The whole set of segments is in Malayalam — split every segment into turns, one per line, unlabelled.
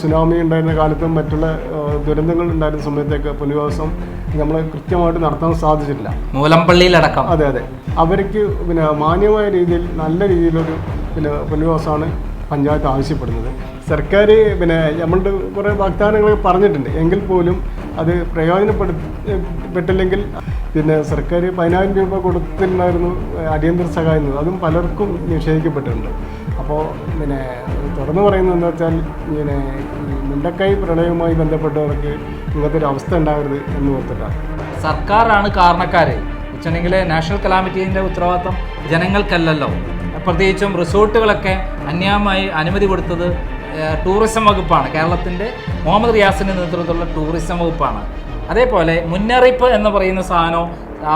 സുനാമി ഉണ്ടായിരുന്ന കാലത്തും മറ്റുള്ള ദുരന്തങ്ങൾ ഉണ്ടായിരുന്ന സമയത്തൊക്കെ പുനരധിവാസം നമ്മൾ കൃത്യമായിട്ട് നടത്താൻ സാധിച്ചിട്ടില്ല.
മൂലമ്പള്ളിയിലടക്കം
അതെ അതെ. അവർക്ക് പിന്നെ മാന്യമായ രീതിയിൽ നല്ല രീതിയിലൊരു പിന്നെ പുനരധിവാസമാണ് പഞ്ചായത്ത് ആവശ്യപ്പെടുന്നത്. സർക്കാർ പിന്നെ നമ്മളുടെ കുറേ വാഗ്ദാനങ്ങൾ പറഞ്ഞിട്ടുണ്ട്. എങ്കിൽ പോലും അത് പ്രയോജനപ്പെട്ടില്ലെങ്കിൽ പിന്നെ സർക്കാർ പതിനായിരം രൂപ കൊടുത്തിട്ടുണ്ടായിരുന്നു അടിയന്തര സഹായം അതും പലർക്കും നിഷേധിക്കപ്പെട്ടിട്ടുണ്ട്. അപ്പോൾ പിന്നെ തുറന്നു പറയുന്നത് എന്താ വെച്ചാൽ ഈ മുണ്ടക്കൈ പ്രളയവുമായി ബന്ധപ്പെട്ടവർക്ക് ഇങ്ങനത്തെ ഒരു അവസ്ഥ ഉണ്ടാകരുത് എന്ന് ഓർത്തിട്ടാണ്
സർക്കാരാണ് കാരണക്കാര്. വെച്ചിട്ടുണ്ടെങ്കിൽ നാഷണൽ കലാമിറ്റീന്റെ ഉത്തരവാദിത്വം ജനങ്ങൾക്കല്ലല്ലോ. പ്രത്യേകിച്ചും റിസോർട്ടുകളൊക്കെ അന്യായമായി അനുമതി കൊടുത്തത് ടൂറിസം വകുപ്പാണ്. കേരളത്തിന്റെ മുഹമ്മദ് റിയാസിന്റെ നേതൃത്വത്തിലുള്ള ടൂറിസം വകുപ്പാണ്. അതേപോലെ മുന്നറിയിപ്പ് എന്ന് പറയുന്ന സാധനം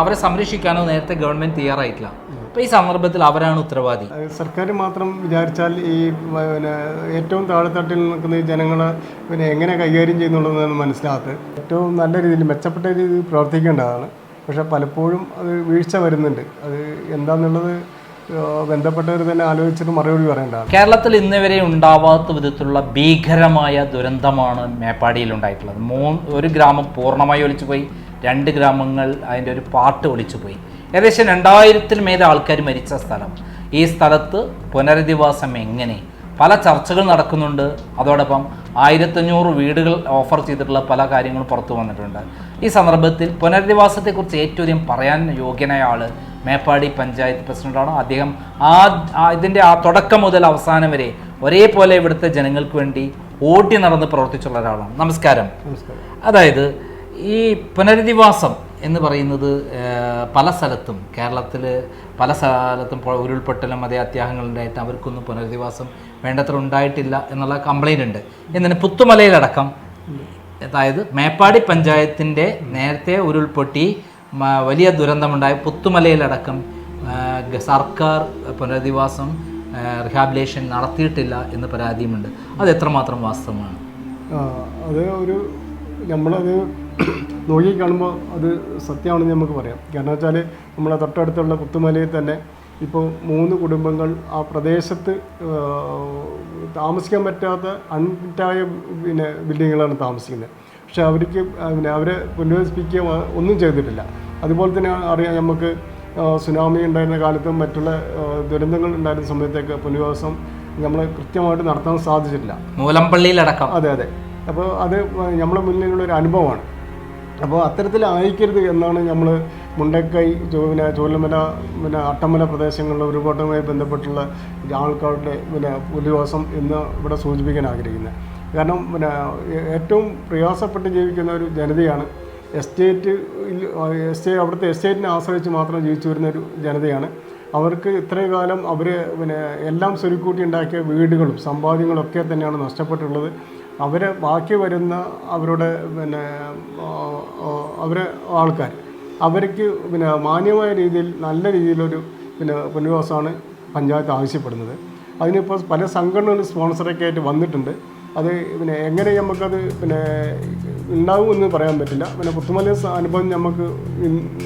അവരെ സംരക്ഷിക്കാനോ നേരത്തെ ഗവൺമെന്റ് തയ്യാറായിട്ടില്ല. അപ്പോൾ ഈ സന്ദർഭത്തിൽ അവരാണ് ഉത്തരവാദി?
സർക്കാർ മാത്രം വിചാരിച്ചാൽ ഈ പിന്നെ ഏറ്റവും താഴെത്തട്ടിൽ നിൽക്കുന്ന ഈ ജനങ്ങളെ പിന്നെ എങ്ങനെ കൈകാര്യം ചെയ്യുന്നുള്ളതെന്ന് മനസ്സിലാകത്ത്. ഏറ്റവും നല്ല രീതിയിൽ മെച്ചപ്പെട്ട രീതിയിൽ പ്രവർത്തിക്കേണ്ടതാണ്. പക്ഷെ പലപ്പോഴും അത് വീഴ്ച വരുന്നുണ്ട്. അത് എന്താണെന്നുള്ളത് ബന്ധപ്പെട്ടവർ തന്നെ ആലോചിച്ചിട്ട് മറുപടി പറയേണ്ടതാണ്.
കേരളത്തിൽ ഇന്ന് വരെ ഉണ്ടാവാത്ത വിധത്തിലുള്ള ഭീകരമായ ദുരന്തമാണ് മേപ്പാടിയിൽ ഉണ്ടായിട്ടുള്ളത്. മൂന്ന് ഒരു ഗ്രാമം പൂർണമായി ഒലിച്ചുപോയി രണ്ട് ഗ്രാമങ്ങൾ അതിന്റെ ഒരു പാർട്ട് ഒലിച്ചുപോയി ഏകദേശം രണ്ടായിരത്തിൽ മേലെ ആൾക്കാർ മരിച്ച സ്ഥലം? ഈ സ്ഥലത്ത് പുനരധിവാസം എങ്ങനെ? പല ചർച്ചകൾ നടക്കുന്നുണ്ട്. അതോടൊപ്പം ആയിരത്തഞ്ഞൂറ് വീടുകൾ ഓഫർ ചെയ്തിട്ടുള്ള പല കാര്യങ്ങളും പുറത്തു വന്നിട്ടുണ്ട്. ഈ സന്ദർഭത്തിൽ പുനരധിവാസത്തെക്കുറിച്ച് ഏറ്റവും അധികം പറയാൻ യോഗ്യനായ ആൾ മേപ്പാടി പഞ്ചായത്ത് പ്രസിഡന്റാണ്. അദ്ദേഹം ആ ഇതിന്റെ ആ തുടക്കം മുതൽ അവസാനം വരെ ഒരേപോലെ ഇവിടുത്തെ ജനങ്ങൾക്ക് വേണ്ടി ഓടി നടന്ന് പ്രവർത്തിച്ചുള്ള ഒരാളാണ്. നമസ്കാരം. അതായത് ഈ പുനരധിവാസം എന്ന് പറയുന്നത് പല സ്ഥലത്തും കേരളത്തിൽ പല സ്ഥലത്തും ഉരുൾപൊട്ടലും അതേ അത്യാഹങ്ങളുണ്ടായിട്ട് അവർക്കൊന്നും പുനരധിവാസം വേണ്ടത്ര ഉണ്ടായിട്ടില്ല എന്നുള്ള കംപ്ലൈന്റ് ഉണ്ട്. എന്നാൽ പുത്തുമലയിലടക്കം അതായത് മേപ്പാടി പഞ്ചായത്തിന്റെ നേരത്തെ ഉരുൾപൊട്ടി വലിയ ദുരന്തമുണ്ടായ പുത്തുമലയിലടക്കം സർക്കാർ പുനരധിവാസം റിഹാബിലേഷൻ നടത്തിയിട്ടില്ല എന്ന് പരാതിയുമുണ്ട്. അത് എത്രമാത്രം വാസ്തവമാണ്
അത് ഒരു നമ്മളത് നോക്കി കാണുമ്പോൾ അത് സത്യമാണെന്ന് നമുക്ക് പറയാം. കാരണം വെച്ചാൽ നമ്മളെ തൊട്ടടുത്തുള്ള പുത്തുമലയിൽ തന്നെ ഇപ്പോൾ മൂന്ന് കുടുംബങ്ങൾ ആ പ്രദേശത്ത് താമസിക്കാൻ പറ്റാത്ത അൺഫിറ്റായ പിന്നെ ബിൽഡിങ്ങുകളാണ് താമസിക്കുന്നത്. പക്ഷെ അവർക്ക് പിന്നെ അവരെ പുനരധിപ്പിക്കുക ഒന്നും ചെയ്തിട്ടില്ല. അതുപോലെ തന്നെ അറിയാം നമുക്ക് സുനാമി ഉണ്ടായിരുന്ന കാലത്തും മറ്റുള്ള ദുരന്തങ്ങൾ ഉണ്ടായിരുന്ന സമയത്തൊക്കെ പുനരധിവാസം നമ്മൾ കൃത്യമായിട്ട് നടത്താൻ സാധിച്ചിട്ടില്ല.
മൂലമ്പള്ളിയിലടക്കം
അതെ അതെ. അപ്പോൾ അത് നമ്മുടെ മുന്നിലുള്ള ഒരു അനുഭവമാണ്. അപ്പോൾ അത്തരത്തിലായിരിക്കരുത് എന്നാണ് നമ്മൾ മുണ്ടക്കൈ പിന്നെ ചോലമല പിന്നെ അട്ടമല പ്രദേശങ്ങളിലെ ഉരുൾപൊട്ടലുമായി ബന്ധപ്പെട്ടുള്ള ആൾക്കാരുടെ പിന്നെ പുലിവാസം എന്ന് ഇവിടെ സൂചിപ്പിക്കാൻ ആഗ്രഹിക്കുന്നത്. കാരണം പിന്നെ ഏറ്റവും പ്രയാസപ്പെട്ട് ജീവിക്കുന്ന ഒരു ജനതയാണ് എസ്റ്റേറ്റ് എസ്റ്റേറ്റ് അവിടുത്തെ എസ്റ്റേറ്റിനെ ആശ്രയിച്ച് മാത്രം ജീവിച്ചു വരുന്ന ഒരു ജനതയാണ്. അവർക്ക് ഇത്രയും കാലം അവർ പിന്നെ എല്ലാം സ്വരുക്കൂട്ടി ഉണ്ടാക്കിയ വീടുകളും സമ്പാദ്യങ്ങളും ഒക്കെ തന്നെയാണ് നഷ്ടപ്പെട്ടുള്ളത്. അവരെ ബാക്കി വരുന്ന അവരുടെ പിന്നെ അവരെ ആൾക്കാർ അവർക്ക് പിന്നെ മാന്യമായ രീതിയിൽ നല്ല രീതിയിലൊരു പിന്നെ പുനരധിവാസമാണ് പഞ്ചായത്ത് ആവശ്യപ്പെടുന്നത്. അതിനിപ്പോൾ പല സംഘടനകളും സ്പോൺസറൊക്കെ ആയിട്ട് വന്നിട്ടുണ്ട്. അത് പിന്നെ എങ്ങനെ നമുക്കത് പിന്നെ ഉണ്ടാവും എന്ന് പറയാൻ പറ്റില്ല. പിന്നെ പുത്തുമല അനുഭവം നമുക്ക്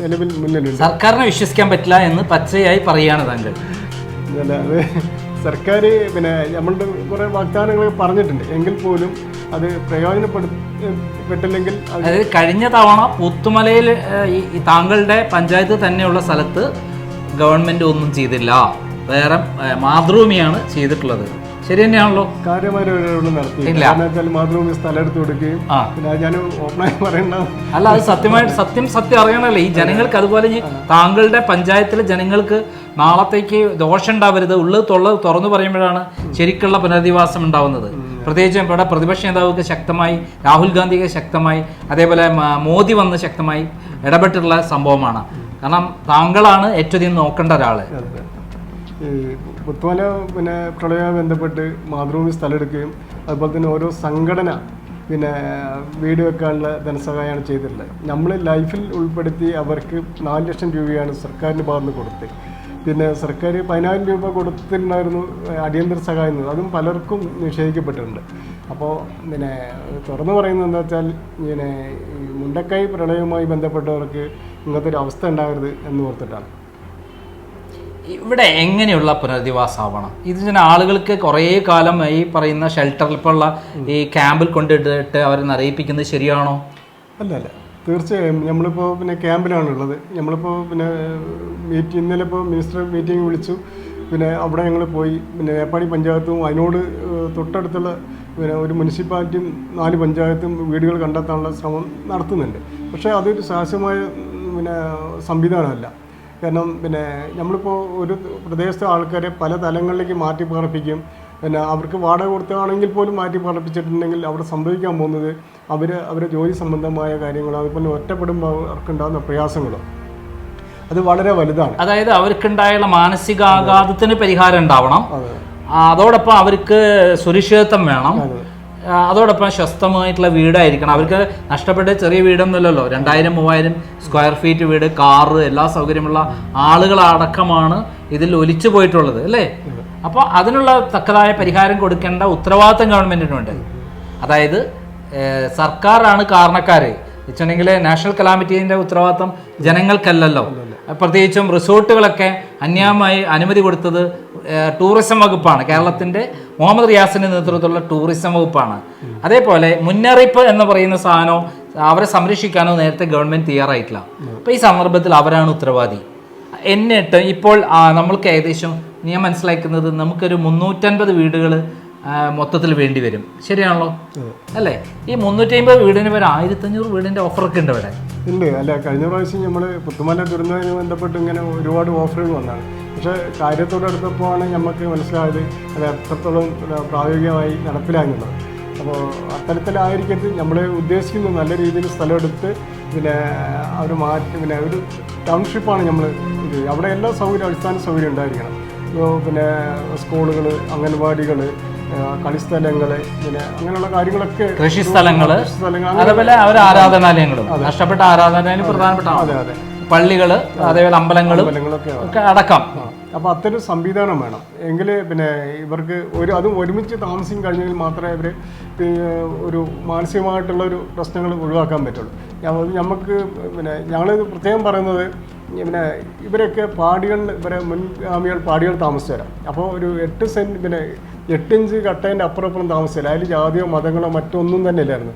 നിലവിൽ മുന്നിലുണ്ട്.
സർക്കാരിനെ വിശ്വസിക്കാൻ പറ്റില്ല എന്ന് പച്ചയായി പറയുകയാണ് താങ്കൾ.
അത് സർക്കാർ പിന്നെ നമ്മളുടെ കുറേ വാഗ്ദാനങ്ങൾ പറഞ്ഞിട്ടുണ്ട്. എങ്കിൽ പോലും അത് പ്രയോജനപ്പെടുത്തില്ലെങ്കിൽ അത്
അതായത് കഴിഞ്ഞ തവണ പുത്തുമലയിൽ ഈ താങ്കളുടെ പഞ്ചായത്ത് തന്നെയുള്ള സ്ഥലത്ത് ഗവൺമെന്റ് ഒന്നും ചെയ്തില്ല. വേറെ മാതൃഭൂമിയാണ് ചെയ്തിട്ടുള്ളത്. ശരി തന്നെയാണല്ലോ.
നടത്തി മാതൃഭൂമി സ്ഥലം എടുത്ത് കൊടുക്കുകയും പിന്നെ ഞാൻ ഓപ്പണായി പറയേണ്ട.
അല്ല അത് സത്യമായിട്ട് സത്യം സത്യം അറിയണമല്ലോ. ഈ ജനങ്ങൾക്ക് അതുപോലെ താങ്കളുടെ പഞ്ചായത്തിലെ ജനങ്ങൾക്ക് നാളത്തേക്ക് ദോഷം ഉണ്ടാവരുത് ഉള്ളത് തൊള്ളത് തുറന്നു പറയുമ്പോഴാണ് ശരിക്കുള്ള പുനരധിവാസം ഉണ്ടാവുന്നത്. പ്രത്യേകിച്ചും ഇവിടെ പ്രതിപക്ഷ നേതാവൊക്കെ ശക്തമായി രാഹുൽ ഗാന്ധിക്ക് ശക്തമായി അതേപോലെ മോദി വന്ന് ശക്തമായി ഇടപെട്ടിട്ടുള്ള സംഭവമാണ്. കാരണം താങ്കളാണ് ഏറ്റവും അധികം നോക്കേണ്ട
ഒരാൾ. പുത്തുമല പിന്നെ പ്രളയവുമായി ബന്ധപ്പെട്ട് മാതൃഭൂമി സ്ഥലം എടുക്കുകയും അതുപോലെ തന്നെ ഓരോ സംഘടന പിന്നെ വീട് വെക്കാനുള്ള ധനസഹായമാണ് ചെയ്തിട്ടുള്ളത്. നമ്മൾ ലൈഫിൽ ഉൾപ്പെടുത്തി അവർക്ക് നാല് ലക്ഷം രൂപയാണ് സർക്കാരിന്റെ ഭാഗത്ത് കൊടുത്തത്. പിന്നെ സർക്കാർ പതിനായിരം രൂപ കൊടുത്തിട്ടുണ്ടായിരുന്നു അടിയന്തര സഹായം എന്നത്. അതും പലർക്കും നിഷേധിക്കപ്പെട്ടിട്ടുണ്ട്. അപ്പോൾ പിന്നെ തുറന്നു പറയുന്നത് എന്താ വെച്ചാൽ ഇങ്ങനെ മുണ്ടക്കൈ പ്രളയവുമായി ബന്ധപ്പെട്ടവർക്ക് ഇങ്ങനത്തെ ഒരു അവസ്ഥ ഉണ്ടാകരുത് എന്ന് ഓർത്തിട്ടാണ്.
ഇവിടെ എങ്ങനെയുള്ള പുനരധിവാസമാവണം? ഇതിന് ആളുകൾക്ക് കുറേ കാലം ഈ പറയുന്ന ഷെൽട്ടറിൽ ഇപ്പോൾ ഉള്ള ഈ ക്യാമ്പിൽ കൊണ്ടിട്ടിട്ട് അവരെ അറിയിപ്പിക്കുന്നത് ശരിയാണോ?
അല്ല അല്ല തീർച്ചയായും. നമ്മളിപ്പോൾ പിന്നെ ക്യാമ്പിലാണുള്ളത്. നമ്മളിപ്പോൾ പിന്നെ മീറ്റ് ഇന്നലെ ഇപ്പോൾ മിനിസ്റ്റർ മീറ്റിംഗ് വിളിച്ചു. പിന്നെ അവിടെ ഞങ്ങൾ പോയി. പിന്നെ മേപ്പാടി പഞ്ചായത്തും അതിനോട് തൊട്ടടുത്തുള്ള പിന്നെ ഒരു മുനിസിപ്പാലിറ്റിയും നാല് പഞ്ചായത്തും വീടുകൾ കണ്ടെത്താനുള്ള ശ്രമം നടത്തുന്നുണ്ട്. പക്ഷേ അതൊരു സാഹസമായ പിന്നെ സംവിധാനമല്ല. കാരണം പിന്നെ നമ്മളിപ്പോൾ ഒരു പ്രദേശത്തെ ആൾക്കാരെ പല തലങ്ങളിലേക്ക് മാറ്റി പാർപ്പിക്കും. പിന്നെ അവർക്ക് വാടക കൊടുത്തതാണെങ്കിൽ പോലും മാറ്റി പാർപ്പിച്ചിട്ടുണ്ടെങ്കിൽ അവിടെ സംഭവിക്കാൻ പോകുന്നത് അവർ അവരെ ജോലി സംബന്ധമായ കാര്യങ്ങൾ അതുപോലെ ഒറ്റപ്പെടുമ്പോൾ അവർക്കുണ്ടാകുന്ന പ്രയാസങ്ങൾ അത് വളരെ വലുതാണ്.
അതായത് അവർക്കുണ്ടായുള്ള മാനസികാഘാതത്തിന് പരിഹാരം ഉണ്ടാവണം.
അതെ.
അതോടൊപ്പം അവർക്ക് സുരക്ഷിതത്വം വേണം. അതോടൊപ്പം സ്വസ്ഥമായിട്ടുള്ള വീടായിരിക്കണം. അവർക്ക് നഷ്ടപ്പെട്ട ചെറിയ വീടൊന്നുമല്ലല്ലോ. രണ്ടായിരം മൂവായിരം സ്ക്വയർ ഫീറ്റ് വീട് കാറ് എല്ലാ സൗകര്യമുള്ള ആളുകളടക്കമാണ് ഇതിൽ ഒലിച്ചു പോയിട്ടുള്ളത് അല്ലേ? അപ്പോൾ അതിനുള്ള തക്കതായ പരിഹാരം കൊടുക്കേണ്ട ഉത്തരവാദിത്തം ഗവൺമെന്റിനുണ്ട്. അതായത് സർക്കാരാണ് കാരണക്കാര്. വെച്ചിട്ടുണ്ടെങ്കിൽ നാഷണൽ കലാമിറ്റീന്റെ ഉത്തരവാദിത്തം ജനങ്ങൾക്കല്ലല്ലോ. പ്രത്യേകിച്ചും റിസോർട്ടുകളൊക്കെ അന്യായമായി അനുമതി കൊടുത്തത് ടൂറിസം വകുപ്പാണ്. കേരളത്തിന്റെ മുഹമ്മദ് റിയാസിന്റെ നേതൃത്വത്തിലുള്ള ടൂറിസം വകുപ്പാണ്. അതേപോലെ മുന്നറിയിപ്പ് എന്ന് പറയുന്ന സാധനം അവരെ സംരക്ഷിക്കാനോ നേരത്തെ ഗവൺമെന്റ് തയ്യാറായിട്ടില്ല. അപ്പോൾ ഈ സന്ദർഭത്തിൽ അവരാണ് ഉത്തരവാദി. എന്നിട്ട് ഇപ്പോൾ നമ്മൾക്ക് ഏകദേശം ഞാൻ മനസ്സിലാക്കുന്നത് നമുക്കൊരു മുന്നൂറ്റൻപത് വീടുകൾ മൊത്തത്തിൽ വേണ്ടി വരും. ശരിയാണല്ലോ? അല്ലേ? ഈ മുന്നൂറ്റി അമ്പത് വീടിന് വരെ ആയിരത്തഞ്ഞൂറ് വീടിന്റെ ഓഫറൊക്കെ ഉണ്ട് ഇവിടെ.
ഉണ്ട്. അല്ല കഴിഞ്ഞ പ്രാവശ്യം നമ്മൾ പുത്തുമല ദുരന്തവുമായി ബന്ധപ്പെട്ട് ഇങ്ങനെ ഒരുപാട് ഓഫറുകൾ വന്നാണ് പക്ഷേ കാര്യത്തോടടുത്തപ്പോഴാണ് നമുക്ക് മനസ്സിലായത് അത് എത്രത്തോളം പ്രായോഗികമായി നടപ്പിലാകുന്നത്. അപ്പോൾ അത്തരത്തിലായിരിക്കരുത്. നമ്മൾ ഉദ്ദേശിക്കുന്ന നല്ല രീതിയിൽ സ്ഥലമെടുത്ത് പിന്നെ അവർ മാറ്റി പിന്നെ ഒരു ടൗൺഷിപ്പാണ് നമ്മൾ ഇത്. അവിടെ എല്ലാ സൗകര്യം അടിസ്ഥാന സൗകര്യം ഉണ്ടായിരിക്കണം. പിന്നെ സ്കൂളുകൾ അംഗൻവാടികൾ കളിസ്ഥലങ്ങൾ പിന്നെ അങ്ങനെയുള്ള കാര്യങ്ങളൊക്കെ
കൃഷി
സ്ഥലങ്ങൾ
അതേപോലെ അവർ ആരാധനാലയങ്ങളും. നഷ്ടപ്പെട്ട ആരാധനാലയം പ്രധാനപ്പെട്ട
അതെ അതെ.
പള്ളികൾ അതേപോലെ അമ്പലങ്ങളും ഒക്കെ അടക്കം.
അപ്പോൾ അത്തരം സംവിധാനം വേണം. എങ്കിൽ പിന്നെ ഇവർക്ക് ഒരു അതും ഒരുമിച്ച് താമസിക്കും കഴിഞ്ഞെങ്കിൽ മാത്രമേ ഇവർ ഒരു മാനസികമായിട്ടുള്ള ഒരു പ്രശ്നങ്ങൾ ഒഴിവാക്കാൻ പറ്റുള്ളൂ. നമുക്ക് പിന്നെ ഞങ്ങളിത് പ്രത്യേകം പറയുന്നത് പിന്നെ ഇവരൊക്കെ പാടികളിൽ ഇവരെ മുൻഗാമികൾ പാടികൾ താമസിച്ചു അപ്പോൾ ഒരു എട്ട് സെന്റ് പിന്നെ എട്ടിഞ്ച് കട്ടേന്റെ അപ്പുറപ്പുറം അപ്പുറം താമസിച്ചില്ല അതിൽ ജാതിയോ മതങ്ങളോ മറ്റൊന്നും തന്നെ ഇല്ലായിരുന്നു.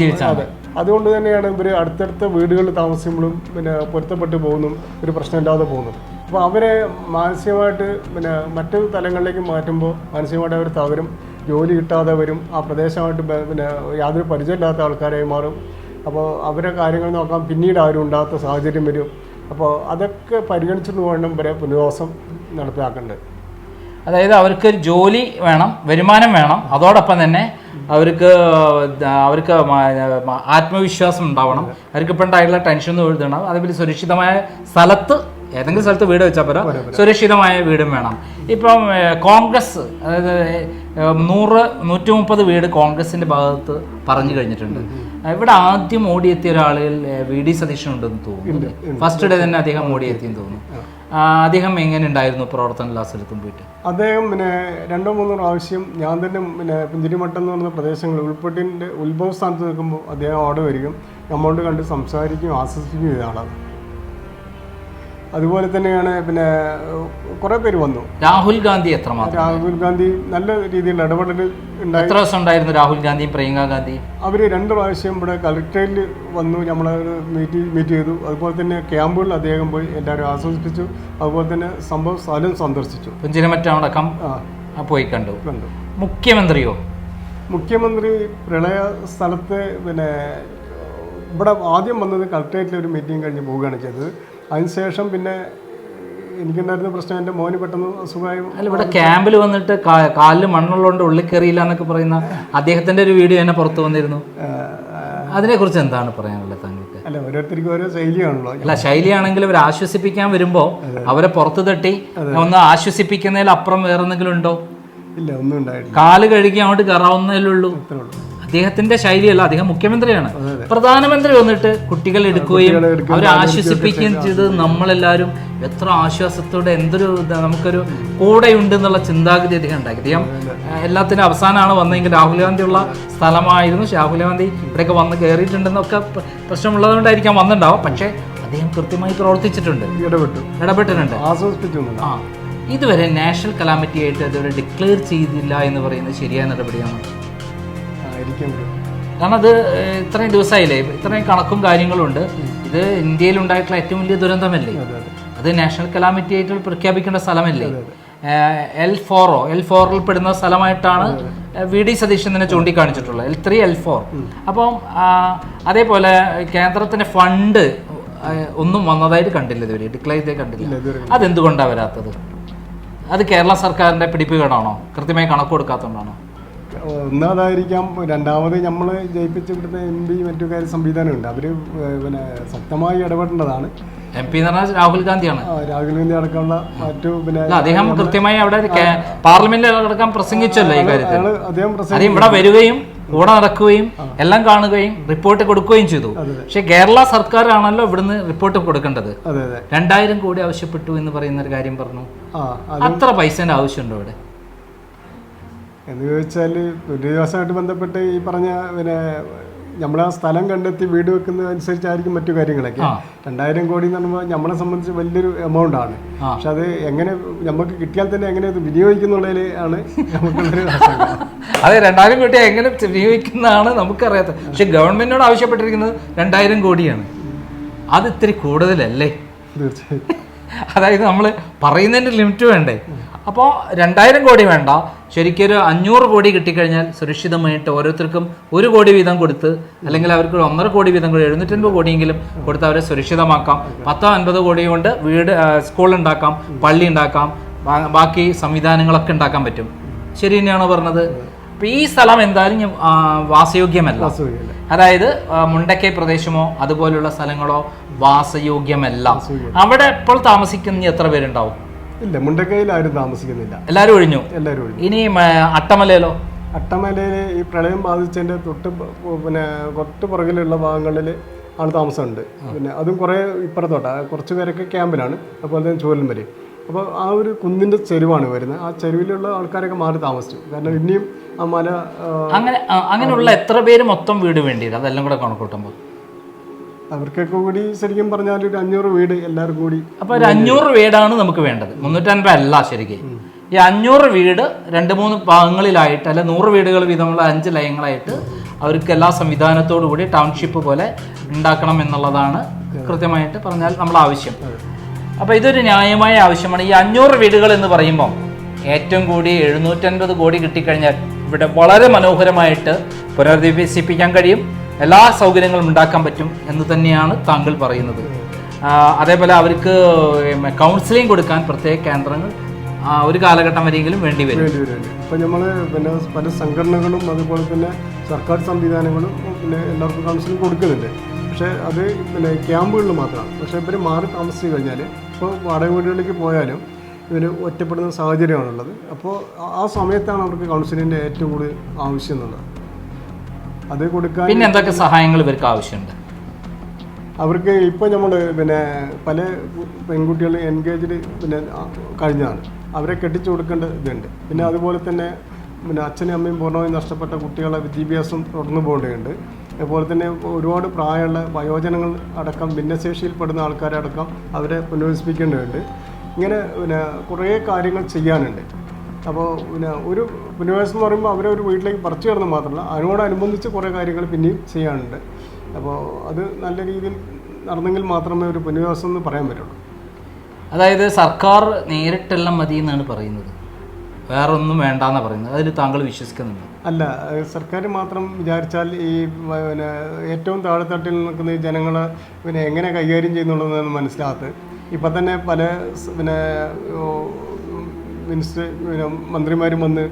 ജീവിച്ചാണ്
അതെ അതുകൊണ്ട് തന്നെയാണ് ഇവർ അടുത്തടുത്ത വീടുകളിൽ താമസിക്കുമ്പോഴും പിന്നെ പൊരുത്തപ്പെട്ട് പോകുന്നു ഒരു പ്രശ്നമില്ലാതെ പോകുന്നു. അപ്പോൾ അവരെ മാനസികമായിട്ട് പിന്നെ മറ്റു തലങ്ങളിലേക്ക് മാറ്റുമ്പോൾ മാനസികമായിട്ട് അവർ തകരും ജോലി കിട്ടാതെ വരും ആ പ്രദേശമായിട്ട് പിന്നെ യാതൊരു പരിചയമില്ലാത്ത ആൾക്കാരായി മാറും. അപ്പോൾ അവരെ കാര്യങ്ങൾ നോക്കാൻ പിന്നീട് ആരും ഉണ്ടാകാത്ത സാഹചര്യം വരും. അപ്പോൾ അതൊക്കെ പരിഗണിച്ചിട്ട് വേണം ഇവരെ പുനരവാസം നടപ്പിലാക്കേണ്ടത്.
അതായത് അവർക്ക് ഒരു ജോലി വേണം വരുമാനം വേണം. അതോടൊപ്പം തന്നെ അവർക്ക് അവർക്ക് ആത്മവിശ്വാസം ഉണ്ടാവണം. അവർക്ക് ഇപ്പം ഉണ്ടായിട്ടുള്ള ടെൻഷൻ ഒന്നും എഴുതണം അതേപോലെ സുരക്ഷിതമായ സ്ഥലത്ത് ഏതെങ്കിലും സ്ഥലത്ത് വീട് വെച്ചാൽ പോരാ. സുരക്ഷിതമായ വീടും വേണം. ഇപ്പം കോൺഗ്രസ് അതായത് നൂറ് നൂറ്റി മുപ്പത് വീട് കോൺഗ്രസിന്റെ ഭാഗത്ത് പറഞ്ഞു കഴിഞ്ഞിട്ടുണ്ട്. ഇവിടെ ആദ്യം ഓടിയെത്തിയ ഒരാളിൽ വി ഡി സതീശൻ ഉണ്ടെന്ന് തോന്നുന്നു ഫസ്റ്റ് ഡേ തന്നെ അദ്ദേഹം ഓടിയെത്തിയെന്ന് തോന്നുന്നു. അദ്ദേഹം എങ്ങനെ ഉണ്ടായിരുന്നു പ്രവർത്തന എല്ലാ പോയിട്ട്?
അദ്ദേഹം പിന്നെ രണ്ടോ മൂന്നോ പ്രാവശ്യം ഞാൻ തന്നെ പിന്നെ പുഞ്ചിരിമട്ടം എന്ന് പറഞ്ഞ പ്രദേശങ്ങൾ ഉൾപ്പെട്ടിന്റെ ഉത്ഭവ സ്ഥാനത്ത് നിൽക്കുമ്പോൾ അദ്ദേഹം അവിടെ വരികയും നമ്മളോട് കണ്ട് സംസാരിക്കുകയും ആസ്വദിക്കുകയും ചെയ്ത ആളാണ് അതുപോലെ തന്നെയാണ് പിന്നെ കുറെ പേര് വന്നു.
രാഹുൽ ഗാന്ധി എത്രമാത്രം?
രാഹുൽ ഗാന്ധി നല്ല രീതിയിൽ ഇടപെടൽ ഉണ്ടായി.
എത്ര ദിവസം ഉണ്ടായിരുന്നു രാഹുൽ ഗാന്ധിയും പ്രിയങ്ക ഗാന്ധിയും
അവർ രണ്ട് പ്രാവശ്യം ഇവിടെ കളക്ട്രേറ്റിൽ വന്നു നമ്മളെ മീറ്റ് മീറ്റ് ചെയ്തു. അതുപോലെ തന്നെ ക്യാമ്പുകളിൽ അദ്ദേഹം പോയി എല്ലാവരും ആസ്വദിപ്പിച്ചു. അതുപോലെ തന്നെ സംഭവ സ്ഥലം സന്ദർശിച്ചു.
പുഞ്ചിരമറ്റടക്കം പോയി കണ്ടു.
കണ്ടു.
മുഖ്യമന്ത്രിയോ?
മുഖ്യമന്ത്രി പ്രളയ സ്ഥലത്തെ പിന്നെ ഇവിടെ ആദ്യം വന്നത് കളക്ട്രേറ്റിൽ ഒരു മീറ്റിംഗ് കഴിഞ്ഞ് പോവുകയാണ് ചെയ്തത്. അതിനുശേഷം പിന്നെ എനിക്കുണ്ടായിരുന്ന പ്രശ്നം എന്റെ മോന് പെട്ടെന്ന് അസുഖമായി
അല്ല ഇവിടെ ക്യാമ്പിൽ വന്നിട്ട് കാലിൽ മണ്ണുള്ളതുകൊണ്ട് ഉള്ളിൽ കയറിയില്ല എന്നൊക്കെ പറയുന്ന അദ്ദേഹത്തിന്റെ ഒരു വീഡിയോ തന്നെ പുറത്തു വന്നിരുന്നു. അതിനെക്കുറിച്ച് എന്താണ് പറയാനുള്ളത് താങ്കൾക്ക്?
അല്ല ഓരോരുത്തർക്കും ഓരോ ശൈലിയാണല്ലോ.
അല്ല ശൈലിയാണെങ്കിൽ അവർ ആശ്വസിപ്പിക്കാൻ വരുമ്പോൾ അവരെ പുറത്തു തട്ടി ഒന്ന് ആശ്വസിപ്പിക്കുന്നതിൽ അപ്പുറം വേറെ എന്തെങ്കിലും ഉണ്ടോ?
ഇല്ല ഒന്നും ഉണ്ടായിട്ടില്ല.
കാൽ കഴുകി അങ്ങോട്ട് കയറാവുന്നതിലുള്ളൂ
അത്രേ ഉള്ളൂ.
അദ്ദേഹത്തിന്റെ ശൈലിയല്ല അദ്ദേഹം മുഖ്യമന്ത്രിയാണ്. പ്രധാനമന്ത്രി വന്നിട്ട് കുട്ടികൾ എടുക്കുകയും അവരെ ആശ്വസിപ്പിക്കുകയും ചെയ്ത് നമ്മളെല്ലാവരും എത്ര ആശ്വാസത്തോടെ എന്തൊരു നമുക്കൊരു കൂടെയുണ്ട് എന്നുള്ള ചിന്താഗതി അദ്ദേഹം ഉണ്ടാക്കി. അദ്ദേഹം എല്ലാത്തിനും അവസാനമാണ് വന്നതെങ്കിൽ രാഹുൽ ഗാന്ധി ഉള്ള സ്ഥലമായിരുന്നു രാഹുൽ ഗാന്ധി ഇവിടെയൊക്കെ വന്ന് കയറിയിട്ടുണ്ടെന്നൊക്കെ പ്ര- പ്രശ്നമുള്ളതുകൊണ്ടായിരിക്കാം വന്നിട്ടുണ്ടാവും പക്ഷേ അദ്ദേഹം കൃത്യമായി പ്രവർത്തിച്ചിട്ടുണ്ട്.
ഇടപെട്ടു.
ഇടപെട്ടിട്ടുണ്ട്. ആ ഇതുവരെ നാഷണൽ കലാമിറ്റി ആയിട്ട് ഇതുവരെ ഡിക്ലെയർ ചെയ്തില്ല എന്ന് പറയുന്നത് ശരിയായ നടപടിയാണ്? കാരണം അത് ഇത്രയും ദിവസമായില്ലേ? ഇത്രയും കണക്കും കാര്യങ്ങളും ഉണ്ട് ഇത് ഇന്ത്യയിൽ ഉണ്ടായിട്ടുള്ള ഏറ്റവും വലിയ ദുരന്തമല്ലേ?
അതെ
നാഷണൽ കലാമിറ്റി ആയിട്ട് പ്രഖ്യാപിക്കേണ്ട സ്ഥലമല്ലേ? എൽ ഫോറോ എൽ ഫോറിൽ പെടുന്ന സ്ഥലമായിട്ടാണ് വി ഡി സതീശൻ തന്നെ ചൂണ്ടിക്കാണിച്ചിട്ടുള്ളത്. L three L four. അപ്പം അതേപോലെ കേന്ദ്രത്തിന്റെ ഫണ്ട് ഒന്നും വന്നതായിട്ട് കണ്ടില്ല ഇതുവരെ. ഡിക്ലെയർ ചെയ്തേ കണ്ടില്ല. അതെന്തുകൊണ്ടാണ് വരാത്തത്? അത് കേരള സർക്കാരിന്റെ പിടിപ്പുകേടാണോ കൃത്യമായി കണക്ക് കൊടുക്കാത്തതുകൊണ്ടാണോ?
ഒന്നാമതായിരിക്കാം രണ്ടാമത് നമ്മൾ ജയിപ്പിച്ച് വിടുന്ന എം പി മറ്റു കാര്യ സംവിധാനമുണ്ട് അവർ പിന്നെ ശക്തമായി ഇടപെടേണ്ടതാണ്
എം പി എന്ന് പറഞ്ഞാൽ രാഹുൽ ഗാന്ധിയാണ്
രാഹുൽ ഗാന്ധി അടക്കമുള്ള മറ്റു പിന്നെ
അദ്ദേഹം കൃത്യമായി അവിടെ പാർലമെന്റിൽ അടക്കം പ്രസംഗിച്ചല്ലോ ഈ കാര്യത്തിൽ
അദ്ദേഹം
ഇവിടെ വരികയും കൂടെ നടക്കുകയും എല്ലാം കാണുകയും റിപ്പോർട്ട് കൊടുക്കുകയും ചെയ്തു. പക്ഷെ കേരള സർക്കാരാണല്ലോ ഇവിടുന്ന് റിപ്പോർട്ട് കൊടുക്കേണ്ടത് രണ്ടായിരം കോടി ആവശ്യപ്പെട്ടു എന്ന് പറയുന്ന ഒരു കാര്യം പറഞ്ഞു അത്ര പൈസന്റെ ആവശ്യമുണ്ടോ ഇവിടെ
എന്ന് ചോദിച്ചാൽ പുനരധിവാസമായിട്ട് ബന്ധപ്പെട്ട് ഈ പറഞ്ഞ പിന്നെ നമ്മളെ ആ സ്ഥലം കണ്ടെത്തി വീട് വെക്കുന്നത് അനുസരിച്ചായിരിക്കും മറ്റു കാര്യങ്ങളൊക്കെ. രണ്ടായിരം കോടി എന്ന് പറയുമ്പോൾ നമ്മളെ സംബന്ധിച്ച് വലിയൊരു എമൗണ്ട് ആണ്. പക്ഷെ അത് എങ്ങനെ നമുക്ക് കിട്ടിയാൽ തന്നെ എങ്ങനെ അത് വിനിയോഗിക്കുന്നുള്ളതിൽ ആണ് നമുക്കുള്ളൊരു
അതെ രണ്ടായിരം കോടി എങ്ങനെ വിനിയോഗിക്കുന്നതാണ് നമുക്കറിയാത്ത. പക്ഷെ ഗവൺമെന്റിനോട് ആവശ്യപ്പെട്ടിരിക്കുന്നത് രണ്ടായിരം കോടിയാണ്. അത് ഇത്തിരി കൂടുതലല്ലേ?
തീർച്ചയായും
അതായത് നമ്മൾ പറയുന്നതിന്റെ ലിമിറ്റ് വേണ്ടേ? അപ്പോൾ രണ്ടായിരം കോടി വേണ്ട. ശരിക്കും ഒരു അഞ്ഞൂറ് കോടി കിട്ടിക്കഴിഞ്ഞാൽ സുരക്ഷിതമായിട്ട് ഓരോരുത്തർക്കും ഒരു കോടി വീതം കൊടുത്ത് അല്ലെങ്കിൽ അവർക്ക് ഒന്നര കോടി വീതം കൂടി എഴുന്നൂറ്റൻപത് കോടിയെങ്കിലും കൊടുത്ത് അവരെ സുരക്ഷിതമാക്കാം. പത്തോ അൻപത് കോടി കൊണ്ട് വീട് സ്കൂൾ ഉണ്ടാക്കാം പള്ളി ഉണ്ടാക്കാം ബാക്കി സംവിധാനങ്ങളൊക്കെ ഉണ്ടാക്കാൻ പറ്റും. ശരി തന്നെയാണോ പറഞ്ഞത്? അപ്പം ഈ സ്ഥലം എന്തായാലും വാസയോഗ്യമല്ല. അതായത് മുണ്ടക്കൈ പ്രദേശമോ അതുപോലുള്ള സ്ഥലങ്ങളോ വാസയോഗ്യമല്ല. അവിടെ ഇപ്പോൾ താമസിക്കുന്ന എത്ര പേരുണ്ടാവും?
ഇല്ല മുണ്ടക്കയിൽ ആരും താമസിക്കുന്നില്ല.
എല്ലാവരും ഒഴിഞ്ഞു?
എല്ലാവരും ഒഴിഞ്ഞു.
ഇനി അട്ടമലയിലോ?
അട്ടമലയിൽ ഈ പ്രളയം ബാധിച്ചതിന്റെ തൊട്ട് പിന്നെ തൊട്ട് പുറകിലുള്ള ഭാഗങ്ങളിൽ ആണ് താമസമുണ്ട്. പിന്നെ അതും കുറേ ഇപ്പുറത്തോട്ടാണ് കുറച്ച് പേരൊക്കെ ക്യാമ്പിലാണ്. അതുപോലെ തന്നെ വരെ അപ്പോൾ ആ ഒരു കുന്നിന്റെ ചെരുവാണ് വരുന്നത്. ആ ചെരുവിലുള്ള ആൾക്കാരൊക്കെ മാറി താമസിച്ചു. കാരണം ഇനിയും ആ മല
അങ്ങനെ അങ്ങനെയുള്ള എത്ര പേര് മൊത്തം വീട് വേണ്ടി വരും അതെല്ലാം കൂടെ കണക്കൂട്ടുമ്പോൾ
അവർക്കൊക്കെ കൂടി ശരിക്കും പറഞ്ഞാൽ ഒരു അഞ്ഞൂറ് വീട് എല്ലാവർക്കും കൂടി
അപ്പോൾ ഒരു അഞ്ഞൂറ് വീടാണ് നമുക്ക് വേണ്ടത്. മുന്നൂറ്റൻപത് അല്ല ശരിക്കും. ഈ അഞ്ഞൂറ് വീട് രണ്ട് മൂന്ന് ഭാഗങ്ങളിലായിട്ട് അല്ലെ നൂറ് വീടുകൾ വീതമുള്ള അഞ്ച് ലയങ്ങളായിട്ട് അവർക്ക് എല്ലാ സംവിധാനത്തോടു കൂടി ടൗൺഷിപ്പ് പോലെ ഉണ്ടാക്കണം എന്നുള്ളതാണ് കൃത്യമായിട്ട് പറഞ്ഞാൽ നമ്മൾ ആവശ്യം. അപ്പോൾ ഇതൊരു ന്യായമായ ആവശ്യമാണ്. ഈ അഞ്ഞൂറ് വീടുകൾ എന്ന് പറയുമ്പോൾ ഏറ്റവും കൂടി എഴുന്നൂറ്റൻപത് കോടി കിട്ടിക്കഴിഞ്ഞാൽ ഇവിടെ വളരെ മനോഹരമായിട്ട് പുനരധിവസിപ്പിക്കാൻ കഴിയും. എല്ലാ സൗകര്യങ്ങളും ഉണ്ടാക്കാൻ പറ്റും എന്ന് തന്നെയാണ് താങ്കൾ പറയുന്നത്. അതേപോലെ അവർക്ക് കൗൺസിലിംഗ് കൊടുക്കാൻ പ്രത്യേക കേന്ദ്രങ്ങൾ ഒരു കാലഘട്ടം വരെയെങ്കിലും വേണ്ടി വരും.
ഇപ്പം നമ്മൾ പിന്നെ പല സംഘടനകളും അതുപോലെ തന്നെ സർക്കാർ സംവിധാനങ്ങളും പിന്നെ എല്ലാവർക്കും കൗൺസിലിംഗ് കൊടുക്കുന്നുണ്ട്. പക്ഷേ അത് പിന്നെ ക്യാമ്പുകളിൽ മാത്രമാണ് പക്ഷേ ഇവർ മാറി താമസിച്ചു കഴിഞ്ഞാൽ ഇപ്പോൾ വാടക വീടുകളിലേക്ക് പോയാലും ഇവർ ഒറ്റപ്പെടുന്ന സാഹചര്യമാണുള്ളത്. അപ്പോൾ ആ- സമയത്താണ് അവർക്ക് കൗൺസിലിങ്ങിന്റെ ഏറ്റവും കൂടുതൽ ആവശ്യം എന്നുള്ളത്. അത് കൊടുക്കാൻ
പിന്നെ എന്തൊക്കെ സഹായങ്ങൾ ഇവർക്ക് ആവശ്യമുണ്ട്?
അവർക്ക് ഇപ്പോൾ നമ്മൾ പിന്നെ പല പെൺകുട്ടികൾ എൻഗേജ്ഡ് പിന്നെ കഴിഞ്ഞാണ് കഴിഞ്ഞതാണ്. അവരെ കെട്ടിച്ചു കൊടുക്കേണ്ട ഇതുണ്ട്. പിന്നെ അതുപോലെ തന്നെ പിന്നെ അച്ഛനും അമ്മയും പൂർണമായും നഷ്ടപ്പെട്ട കുട്ടികളെ വിദ്യാഭ്യാസം തുടർന്നു പോകേണ്ടതുണ്ട്. അതുപോലെ തന്നെ ഒരുപാട് പ്രായമുള്ള വയോജനങ്ങൾ അടക്കം ഭിന്നശേഷിയിൽപ്പെടുന്ന ആൾക്കാരടക്കം അവരെ പുനരധിവസിപ്പിക്കേണ്ടതുണ്ട്. ഇങ്ങനെ പിന്നെ കുറേ കാര്യങ്ങൾ ചെയ്യാനുണ്ട്. അപ്പോൾ പിന്നെ ഒരു പുനരധിവാസം എന്ന് പറയുമ്പോൾ അവരെ ഒരു വീട്ടിലേക്ക് പറിച്ചു കയറുന്നത് മാത്രമല്ല അതിനോടനുബന്ധിച്ച് കുറേ കാര്യങ്ങൾ പിന്നെയും ചെയ്യാനുണ്ട്. അപ്പോൾ അത് നല്ല രീതിയിൽ നടന്നെങ്കിൽ മാത്രമേ ഒരു പുനരധിവാസം എന്ന് പറയാൻ പറ്റുള്ളൂ.
അതായത് സർക്കാർ നേരിട്ടെല്ലാം മതി എന്നാണ് പറയുന്നത്. വേറെ ഒന്നും വേണ്ടെന്ന് പറയുന്നത്. അതിൽ താങ്കൾ വിശ്വസിക്കുന്നുണ്ട്?
അല്ല സർക്കാർ മാത്രം വിചാരിച്ചാൽ ഈ പിന്നെ ഏറ്റവും താഴെത്തട്ടിൽ നിൽക്കുന്ന ഈ ജനങ്ങളെ പിന്നെ എങ്ങനെ കൈകാര്യം ചെയ്യുന്നുള്ളതെന്ന് മനസ്സിലാകത്ത്. ഇപ്പം തന്നെ പല പിന്നെ മിനിസ്റ്റർ പിന്നെ മന്ത്രിമാരും വന്ന്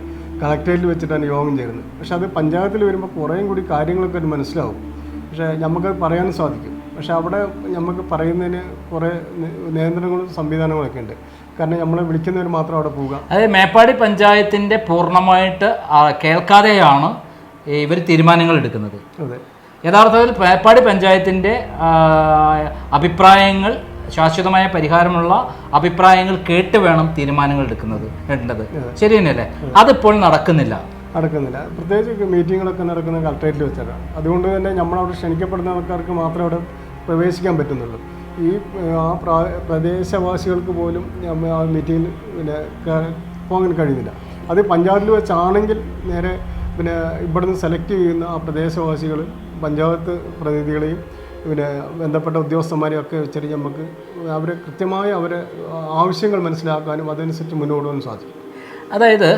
കളക്ടറേറ്റിൽ വെച്ചിട്ടാണ് യോഗം ചേരുന്നത്. പക്ഷെ അത് പഞ്ചായത്തിൽ വരുമ്പോൾ കുറേയും കൂടി കാര്യങ്ങളൊക്കെ ഒരു മനസ്സിലാവും. പക്ഷേ നമുക്ക് പറയാനും സാധിക്കും. പക്ഷെ അവിടെ നമുക്ക് പറയുന്നതിന് കുറേ നിയന്ത്രണങ്ങളും സംവിധാനങ്ങളൊക്കെ ഉണ്ട്. കാരണം നമ്മളെ വിളിക്കുന്നവർ മാത്രം അവിടെ പോവുക.
അതായത് മേപ്പാടി പഞ്ചായത്തിന്റെ പൂർണമായിട്ട് കേൾക്കാതെയാണ് ഇവർ തീരുമാനങ്ങൾ എടുക്കുന്നത്.
അതെ.
യഥാർത്ഥത്തിൽ മേപ്പാടി പഞ്ചായത്തിന്റെ അഭിപ്രായങ്ങൾ ശാശ്വതമായ പരിഹാരമുള്ള അഭിപ്രായങ്ങൾ കേട്ട് വേണം തീരുമാനങ്ങൾ എടുക്കുന്നത്. എടുക്കേണ്ടത് ശരി തന്നെയല്ലേ? അതിപ്പോൾ നടക്കുന്നില്ല.
നടക്കുന്നില്ല. പ്രത്യേകിച്ച് മീറ്റിങ്ങുകളൊക്കെ നടക്കുന്നത് കളക്ട്രേറ്റിൽ വെച്ചാണ്. അതുകൊണ്ട് തന്നെ നമ്മളവിടെ ക്ഷണിക്കപ്പെടുന്ന ആൾക്കാർക്ക് മാത്രമേ അവിടെ പ്രവേശിക്കാൻ പറ്റുന്നുള്ളൂ. ഈ ആ പ്രാ പ്രദേശവാസികൾക്ക് പോലും ആ മീറ്റിങ്ങിൽ പിന്നെ പോകാൻ കഴിയുന്നില്ല അത് പഞ്ചായത്തിൽ വെച്ചാണെങ്കിൽ നേരെ പിന്നെ ഇവിടുന്ന് സെലക്ട് ചെയ്യുന്ന ആ പ്രദേശവാസികൾ പഞ്ചായത്ത് പ്രതിനിധികളെയും പിന്നെ ബന്ധപ്പെട്ട ഉദ്യോഗസ്ഥന്മാരെയും ഒക്കെ വെച്ചിട്ട് നമുക്ക് അവരെ കൃത്യമായി അവരെ ആവശ്യങ്ങൾ മനസ്സിലാക്കാനും അതനുസരിച്ച് മുന്നോട്ട് പോകാനും സാധിക്കും.
അതായത്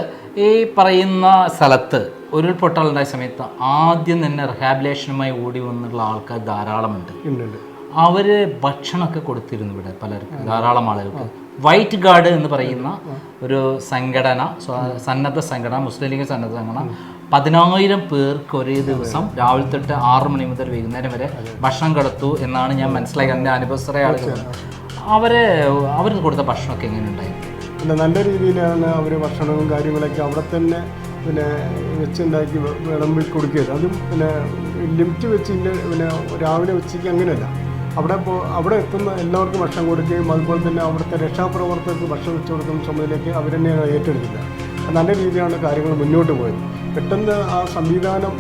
ഈ പറയുന്ന സ്ഥലത്ത് ഉരുൾപൊട്ടലുണ്ടായ സമയത്ത് ആദ്യം തന്നെ റിഹാബിലേഷനുമായി ഓടി വന്നുള്ള ആൾക്കാർ ധാരാളമുണ്ട്. അവർ ഭക്ഷണമൊക്കെ കൊടുത്തിരുന്നു ഇവിടെ പലർക്കും ധാരാളം ആളുകൾക്ക്. വൈറ്റ് ഗാർഡ് എന്ന് പറയുന്ന ഒരു സംഘടന സന്നദ്ധ സംഘടന മുസ്ലിം ലീഗ് സന്നദ്ധ സംഘടന പതിനായിരം പേർക്ക് ഒരേ ദിവസം രാവിലെ തൊട്ട് ആറ് മണി മുതൽ വൈകുന്നേരം വരെ ഭക്ഷണം കൊടുത്തു എന്നാണ് ഞാൻ മനസ്സിലാക്കി എന്റെ അനുഭവസ്ഥരെ ആളുകൾ. അവരെ അവർ കൊടുത്ത ഭക്ഷണമൊക്കെ എങ്ങനെ ഉണ്ടായിരുന്നു
പിന്നെ നല്ല രീതിയിലാണ് അവർ ഭക്ഷണവും കാര്യങ്ങളൊക്കെ അവിടെ തന്നെ പിന്നെ വെച്ചുണ്ടാക്കി വിളമ്പിൽ വിളമ്പി കൊടുക്കുകയത് അതും പിന്നെ ലിമിറ്റ് വെച്ച് പിന്നെ രാവിലെ ഉച്ചയ്ക്ക് അങ്ങനെയല്ല. അവിടെ പോ അവിടെ എത്തുന്ന എല്ലാവർക്കും ഭക്ഷണം കൊടുക്കുകയും അതുപോലെ തന്നെ അവിടുത്തെ രക്ഷാപ്രവർത്തകർക്ക് ഭക്ഷണം വെച്ച് കൊടുക്കുന്ന ചുമതലയ്ക്ക് അവർ തന്നെയാണ് ഏറ്റെടുക്കുന്നത് നല്ല രീതിയിലാണ് കാര്യങ്ങൾ മുന്നോട്ട് പോയത്. പെട്ടെന്ന് ആ സംവിധാനം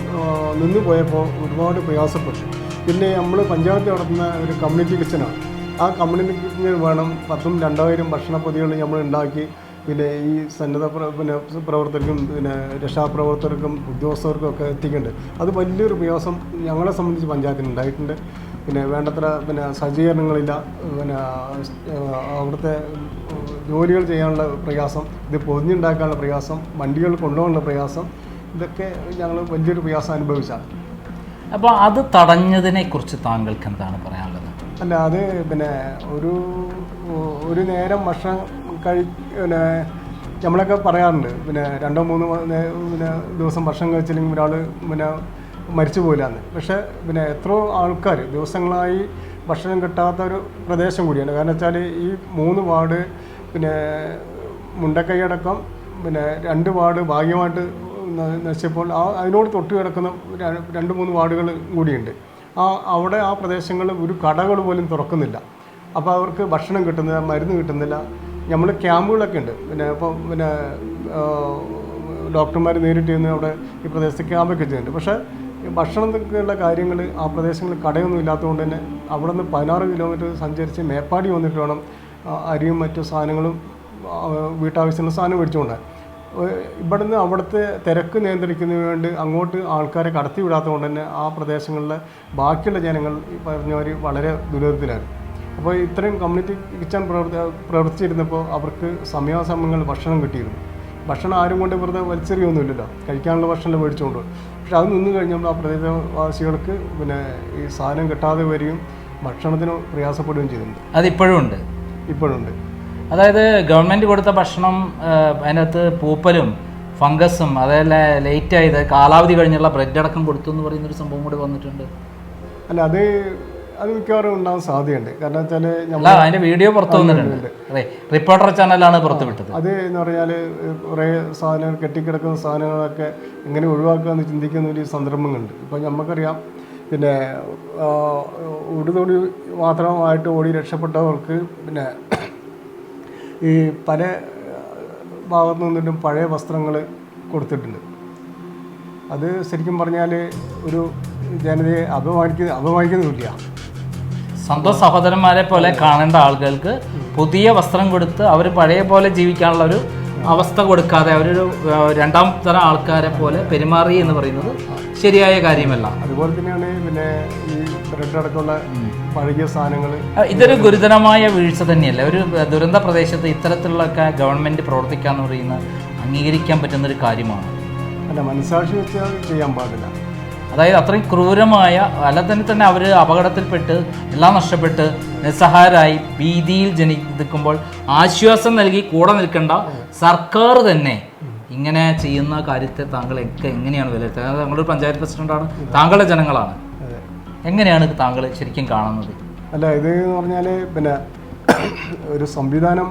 നിന്നു പോയപ്പോൾ ഒരുപാട് പ്രയാസപ്പെട്ടു. പിന്നെ നമ്മൾ പഞ്ചായത്ത് നടത്തുന്ന ഒരു കമ്മ്യൂണിറ്റി കിച്ചനാണ് ആ കമ്മ്യൂണിറ്റി കിച്ചനിൽ വേണം പത്തും രണ്ടായിരം ഭക്ഷണപ്പൊതികൾ നമ്മൾ ഉണ്ടാക്കി. പിന്നെ ഈ സന്നദ്ധ പിന്നെ പ്രവർത്തകർക്കും പിന്നെ രക്ഷാപ്രവർത്തകർക്കും ഉദ്യോഗസ്ഥർക്കും ഒക്കെ എത്തിക്കേണ്ടത് അത് വലിയൊരു പ്രയാസം ഞങ്ങളെ സംബന്ധിച്ച് പഞ്ചായത്തിന് ഉണ്ടായിട്ടുണ്ട്. പിന്നെ വേണ്ടത്ര പിന്നെ സജ്ജീകരണങ്ങളില്ല. പിന്നെ അവിടുത്തെ ജോലികൾ ചെയ്യാനുള്ള പ്രയാസം ഇത് പൊതിഞ്ഞുണ്ടാക്കാനുള്ള പ്രയാസം വണ്ടികൾ കൊണ്ടുപോകാനുള്ള പ്രയാസം ഇതൊക്കെ ഞങ്ങൾ വലിയൊരു പ്രയാസം അനുഭവിച്ചാണ്.
അപ്പോൾ അത് തടഞ്ഞതിനെ കുറിച്ച് താങ്കൾക്ക് എന്താണ് പറയാനുള്ളത്?
അല്ല അത് പിന്നെ ഒരു ഒരു നേരം ഭക്ഷണം കഴി പിന്നെ നമ്മളൊക്കെ പറയാറുണ്ട് പിന്നെ രണ്ടോ മൂന്നോ പിന്നെ ദിവസം ഭക്ഷണം കഴിച്ചില്ലെങ്കിൽ ഒരാൾ പിന്നെ മരിച്ചു പോയില്ലാന്ന്. പക്ഷേ പിന്നെ എത്രയോ ആൾക്കാർ ദിവസങ്ങളായി ഭക്ഷണം കിട്ടാത്ത ഒരു പ്രദേശം കൂടിയാണ്. കാരണം വെച്ചാൽ ഈ മൂന്ന് വാർഡ് പിന്നെ മുണ്ടക്കൈയടക്കം പിന്നെ രണ്ട് വാർഡ് ഭാഗ്യമായിട്ട് നശിച്ചപ്പോൾ ആ അതിനോട് തൊട്ട് കിടക്കുന്ന രണ്ട് മൂന്ന് വാർഡുകൾ കൂടിയുണ്ട്. ആ അവിടെ ആ പ്രദേശങ്ങളിൽ ഒരു കടകൾ പോലും തുറക്കുന്നില്ല. അപ്പോൾ അവർക്ക് ഭക്ഷണം കിട്ടുന്നില്ല മരുന്ന് കിട്ടുന്നില്ല. നമ്മൾ ക്യാമ്പുകളൊക്കെ ഉണ്ട്. പിന്നെ ഇപ്പം പിന്നെ ഡോക്ടർമാർ നേരിട്ട് ചെന്ന് അവിടെ ഈ പ്രദേശത്ത് ക്യാമ്പൊക്കെ ചെയ്യുന്നുണ്ട്. പക്ഷേ ഭക്ഷണത്തിനുള്ള കാര്യങ്ങൾ ആ പ്രദേശങ്ങളിൽ കടയൊന്നും ഇല്ലാത്തതുകൊണ്ട് തന്നെ അവിടെ നിന്ന് പതിനാറ് കിലോമീറ്റർ സഞ്ചരിച്ച് മേപ്പാടി വന്നിട്ട് വേണം അരിയും മറ്റു സാധനങ്ങളും വീട്ടാവശ്യത്തിനുള്ള സാധനം മേടിച്ചുകൊണ്ടാണ് ഇവിടുന്ന് അവിടുത്തെ തിരക്ക് നിയന്ത്രിക്കുന്നതിന് വേണ്ടി അങ്ങോട്ട് ആൾക്കാരെ കടത്തി വിടാത്തതുകൊണ്ട് തന്നെ ആ പ്രദേശങ്ങളിലെ ബാക്കിയുള്ള ജനങ്ങൾ ഈ പറഞ്ഞവർ വളരെ ദുരിതത്തിലാണ് അപ്പോൾ ഇത്രയും കമ്മ്യൂണിറ്റി കിച്ചൺ പ്രവർത്തി പ്രവർത്തിച്ചിരുന്നപ്പോൾ അവർക്ക് സമയാസമയങ്ങളിൽ ഭക്ഷണം കിട്ടിയിരുന്നു. ഭക്ഷണം ആരും കൊണ്ട് വെറുതെ വലിച്ചെറിയൊന്നുമില്ലല്ലോ. കഴിക്കാനുള്ള ഭക്ഷണം മേടിച്ചുകൊണ്ട് പക്ഷെ അത് നിന്ന് കഴിഞ്ഞപ്പോൾ ആ പ്രദേശവാസികൾക്ക് പിന്നെ ഈ സാധനം കിട്ടാതെ വരികയും ഭക്ഷണത്തിന് പ്രയാസപ്പെടുകയും ചെയ്തിട്ടുണ്ട്.
അതിപ്പോഴും ഉണ്ട്.
ഇപ്പോഴുണ്ട്.
അതായത് ഗവൺമെന്റ് കൊടുത്ത ഭക്ഷണം അതിനകത്ത് പൂപ്പലും ഫംഗസും അതല്ല ലേറ്റ് ആയത് കാലാവധി കഴിഞ്ഞുള്ള ബ്രെഡ് അടക്കം കൊടുത്തു എന്ന് പറയുന്ന ഒരു സംഭവം കൂടി വന്നിട്ടുണ്ട്.
അല്ല അത് അത് മിക്കവാറും ഉണ്ടാവാൻ സാധ്യതയുണ്ട്. കാരണം വെച്ചാൽ
അതിന്റെ വീഡിയോ പുറത്തു വന്നിട്ടുണ്ട്. അതെ റിപ്പോർട്ടർ ചാനലാണ് പുറത്തു വിട്ടത്.
അത് എന്ന് പറഞ്ഞാൽ കുറേ സാധനങ്ങൾ കെട്ടിക്കിടക്കുന്ന സാധനങ്ങളൊക്കെ എങ്ങനെ ഒഴിവാക്കുക എന്ന് ചിന്തിക്കുന്ന ഒരു സന്ദർഭങ്ങളുണ്ട്. ഇപ്പം നമുക്കറിയാം പിന്നെ ഉടുതുണി മാത്രമായിട്ട് ഓടി രക്ഷപ്പെട്ടവർക്ക് പിന്നെ ഈ പല ഭാഗത്തു നിന്നിട്ടും പഴയ വസ്ത്രങ്ങൾ കൊടുത്തിട്ടുണ്ട്. അത് ശരിക്കും പറഞ്ഞാൽ ഒരു ജനതയെ അപമാനിക്കുന്ന അപമാനിക്കുന്നില്ല
സ്വന്തം സഹോദരന്മാരെ പോലെ കാണേണ്ട ആളുകൾക്ക് പുതിയ വസ്ത്രം കൊടുത്ത് അവർ പഴയ പോലെ ജീവിക്കാനുള്ള ഒരു അവസ്ഥ കൊടുക്കാതെ അവരൊരു രണ്ടാം തരം ആൾക്കാരെ പോലെ പെരുമാറി എന്ന് പറയുന്നത് ശരിയായ കാര്യമല്ല.
അതുപോലെ തന്നെയാണ് പിന്നെ ഈ ബ്രെഡ് അടക്കമുള്ള പഴകിയ സാധനങ്ങൾ
ഇതൊരു ഗുരുതരമായ വീഴ്ച തന്നെയല്ല? ഒരു ദുരന്ത പ്രദേശത്ത് ഇത്തരത്തിലുള്ളൊക്കെ ഗവൺമെന്റ് പ്രവർത്തിക്കാന്ന് പറയുന്ന അംഗീകരിക്കാൻ പറ്റുന്ന ഒരു കാര്യമാണ്.
അല്ല മനസാക്ഷി വെച്ചാൽ ചെയ്യാൻ പാടില്ല.
അതായത് അത്രയും ക്രൂരമായ അല്ലാതെ തന്നെ അവർ അപകടത്തിൽപ്പെട്ട് എല്ലാം നഷ്ടപ്പെട്ട് നിസ്സഹായരായി ഭീതിയിൽ ജനിക്കുമ്പോൾ ആശ്വാസം നൽകി കൂടെ നിൽക്കേണ്ട സർക്കാർ തന്നെ ഇങ്ങനെ ചെയ്യുന്ന കാര്യത്തെ താങ്കൾ ഒക്കെ എങ്ങനെയാണ് വിലയിരുത്തുന്നത്? താങ്കളൊരു പഞ്ചായത്ത് പ്രസിഡന്റാണ് താങ്കളുടെ ജനങ്ങളാണ്. എങ്ങനെയാണ് താങ്കൾ ശരിക്കും കാണുന്നത്?
അല്ല ഇത് എന്ന് പറഞ്ഞാൽ പിന്നെ ഒരു സംവിധാനം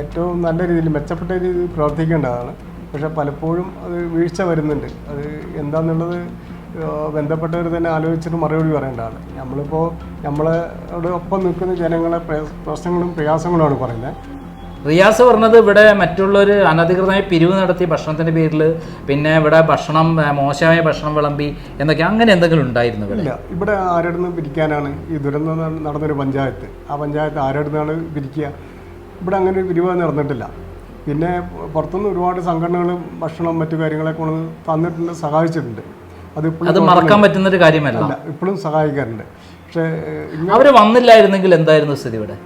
ഏറ്റവും നല്ല രീതിയിൽ മെച്ചപ്പെട്ട രീതിയിൽ പ്രവർത്തിക്കേണ്ടതാണ്. പക്ഷെ പലപ്പോഴും അത് വീഴ്ച വരുന്നുണ്ട്. അത് എന്താണെന്നുള്ളത് ഏഹ് ബന്ധപ്പെട്ടവർ തന്നെ ആലോചിച്ചിട്ട് മറുപടി പറയേണ്ടതാണ്. നമ്മളിപ്പോൾ നമ്മളോട് ഒപ്പം നിൽക്കുന്ന ജനങ്ങളെ പ്രശ്നങ്ങളും പ്രയാസങ്ങളുമാണ് പറയുന്നത്.
റിയാസ് പറഞ്ഞത് ഇവിടെ മറ്റുള്ളവർ അനധികൃതമായി പിരിവ് നടത്തി ഭക്ഷണത്തിന്റെ പേരിൽ പിന്നെ ഇവിടെ ഭക്ഷണം മോശമായ ഭക്ഷണം വിളമ്പി എന്നൊക്കെ അങ്ങനെ എന്തെങ്കിലും ഉണ്ടായിരുന്നു
ഇല്ല. ഇവിടെ ആരുടെ പിരിക്കാനാണ് ഈ ദുരന്തം നട- നടന്നൊരു പഞ്ചായത്ത്. ആ പഞ്ചായത്ത് ആരുടെ നിന്നാണ് പിരിക്കുക? ഇവിടെ അങ്ങനെ ഒരു പിരിവ് നടന്നിട്ടില്ല. പിന്നെ പുറത്തുനിന്ന് ഒരുപാട് സംഘടനകൾ ഭക്ഷണം മറ്റു കാര്യങ്ങളൊക്കെ കൊണ്ട് തന്നിട്ടുണ്ട് സഹായിച്ചിട്ടുണ്ട്. അത്
അത്
ഇപ്പോഴും
മറക്കാൻ പറ്റുന്ന ഒരു കാര്യമല്ല.
ഇപ്പോഴും സഹായിക്കാറുണ്ട്. പക്ഷേ
അവർ വന്നില്ലായിരുന്നെങ്കിൽ എന്തായിരുന്നു സ്ഥിതി ഇവിടെ?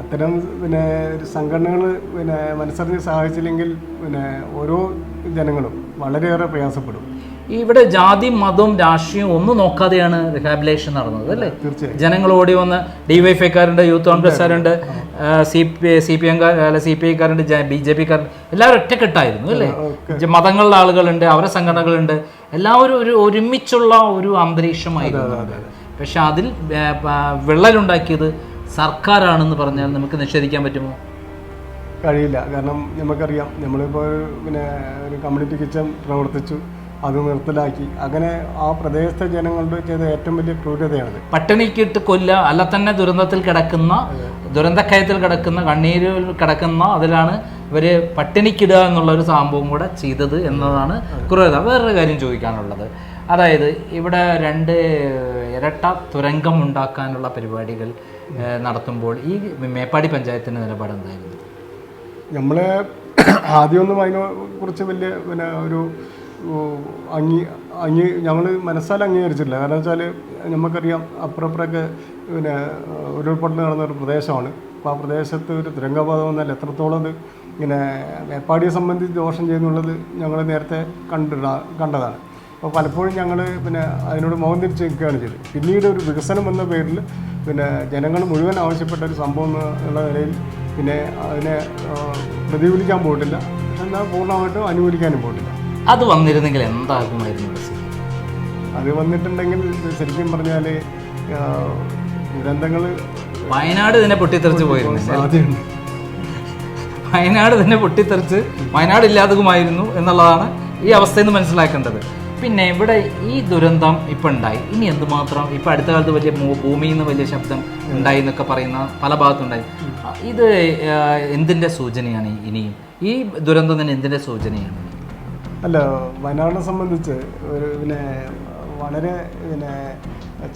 അത്തരം പിന്നെ ഒരു സംഘടനകൾ പിന്നെ മനസ്സറിഞ്ഞ് സഹായിച്ചില്ലെങ്കിൽ പിന്നെ ഓരോ ജനങ്ങളും വളരെയേറെ പ്രയാസപ്പെടും.
ഇവിടെ ജാതി മതവും രാഷ്ട്രീയവും ഒന്നും നോക്കാതെയാണ് റിഹാബിലേഷൻ നടന്നത് അല്ലേ? ജനങ്ങൾ ഓടി വന്ന് ഡിവൈഫൈക്കാരുണ്ട് യൂത്ത് കോൺഗ്രസ്സുകാരുണ്ട് സി പി സി പി എംകാർ അല്ല സി പി ഐക്കാരുണ്ട് ബി ജെ പിക്കാരുണ്ട് എല്ലാവരും ഒറ്റക്കെട്ടായിരുന്നു അല്ലേ? മതങ്ങളിലെ ആളുകളുണ്ട് അവരെ സംഘടനകളുണ്ട്. എല്ലാവരും ഒരു ഒരുമിച്ചുള്ള ഒരു അന്തരീക്ഷമായിരുന്നു. പക്ഷെ അതിൽ വിള്ളലുണ്ടാക്കിയത് സർക്കാരാണെന്ന് പറഞ്ഞാൽ നമുക്ക് നിഷേധിക്കാൻ പറ്റുമോ?
കഴിയില്ല. കാരണം നമുക്കറിയാം നമ്മളിപ്പോൾ പിന്നെ ഒരു കമ്മ്യൂണിറ്റി കിച്ചൺ പ്രവർത്തിച്ചു. അത് നിർത്തലാക്കി. അങ്ങനെ ആ പ്രദേശത്തെ ജനങ്ങളുടെ ചെയ്ത ഏറ്റവും വലിയ ക്രൂരതയാണ്
പട്ടിണിക്കിട്ട് കൊല്ല അല്ല തന്നെ ദുരന്തത്തിൽ കിടക്കുന്ന ദുരന്തക്കയത്തിൽ കിടക്കുന്ന കണ്ണീരിൽ കിടക്കുന്ന അതിലാണ് ഇവർ പട്ടിണിക്കിടുക എന്നുള്ള ഒരു സംഭവം കൂടെ ചെയ്തത് എന്നതാണ് ക്രൂരത. വേറൊരു കാര്യം ചോദിക്കാനുള്ളത്. അതായത് ഇവിടെ രണ്ട് ഇരട്ട തുരങ്കം ഉണ്ടാക്കാനുള്ള പരിപാടികൾ നടത്തുമ്പോൾ ഈ മേപ്പാടി പഞ്ചായത്തിന്റെ നിലപാട് എന്തായിരുന്നു?
നമ്മൾ ആദ്യമൊന്നും അതിനെ കുറിച്ച് വലിയ പിന്നെ ഒരു അംഗീ അംഗീ ഞങ്ങൾ മനസ്സാൽ അംഗീകരിച്ചിട്ടില്ല. കാരണം വെച്ചാൽ നമുക്കറിയാം അപ്പുറപ്പുറമൊക്കെ പിന്നെ ഉരുൾപൊട്ടൽ നടന്ന ഒരു പ്രദേശമാണ്. അപ്പോൾ ആ പ്രദേശത്ത് ഒരു തുരങ്കപാതം വന്നാൽ എത്രത്തോളം അത് ഇങ്ങനെ മേപ്പാടിയെ സംബന്ധിച്ച് ദോഷം ചെയ്യുന്നുള്ളത് ഞങ്ങൾ നേരത്തെ കണ്ടിട കണ്ടതാണ്. അപ്പോൾ പലപ്പോഴും ഞങ്ങൾ പിന്നെ അതിനോട് മുഖം തിരിച്ച് നിൽക്കുകയാണ് ചെയ്തത്. പിന്നീട് ഒരു വികസനം എന്ന പേരിൽ പിന്നെ ജനങ്ങൾ മുഴുവൻ ആവശ്യപ്പെട്ട ഒരു സംഭവം എന്നുള്ള നിലയിൽ പിന്നെ അതിനെ പ്രതികൂലിക്കാൻ പോയിട്ടില്ല. എന്നാൽ പൂർണമായിട്ടും അനുകൂലിക്കാനും പോയിട്ടില്ല.
അത് വന്നിരുന്നെങ്കിൽ എന്താകുമായിരുന്നു
അത് വന്നിട്ടുണ്ടെങ്കിൽ ശരിക്കും പറഞ്ഞാൽ ദുരന്തങ്ങൾ
വയനാട് തന്നെ പൊട്ടിത്തെറിച്ച് പോയിരുന്നു.
സാധ്യതയുണ്ട്.
വയനാട് തന്നെ പൊട്ടിത്തെറിച്ച് വയനാട് ഇല്ലാതുമായിരുന്നു എന്നുള്ളതാണ് ഈ അവസ്ഥയിൽ നിന്ന് മനസ്സിലാക്കേണ്ടത്. പിന്നെ ഇവിടെ ഈ ദുരന്തം ഇപ്പം ഉണ്ടായി. ഇനി എന്തുമാത്രം ഇപ്പം അടുത്ത കാലത്ത് വലിയ ഭൂമിയിൽ നിന്ന് വലിയ ശബ്ദം ഉണ്ടായി എന്നൊക്കെ പറയുന്ന പല ഭാഗത്തുണ്ടായി. ഇത് എന്തിന്റെ എന്തിന്റെ സൂചനയാണ് ഇനിയും? ഈ ദുരന്തം തന്നെ എന്തിന്റെ സൂചനയാണ്?
അല്ല വയനാടിനെ സംബന്ധിച്ച് ഒരു പിന്നെ വളരെ പിന്നെ